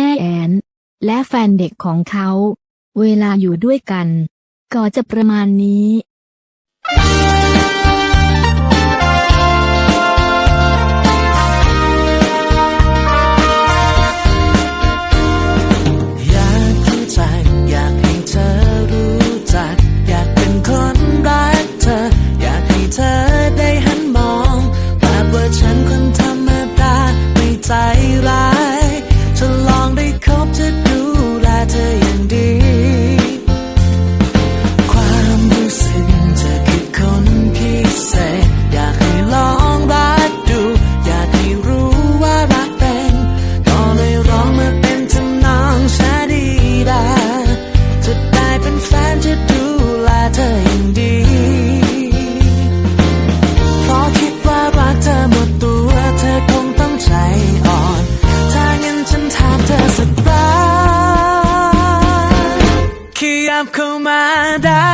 แม่แอน และแฟนเด็กของเขา เวลาอยู่ด้วยกัน ก็จะประมาณนี้ ธออย่างดี เพราะคิดว่ารักเธอหมดตัวเธอคงต้องใจอ่อน ถ้างั้นฉันถามเธอสักครั้งขยับเข้ามาได้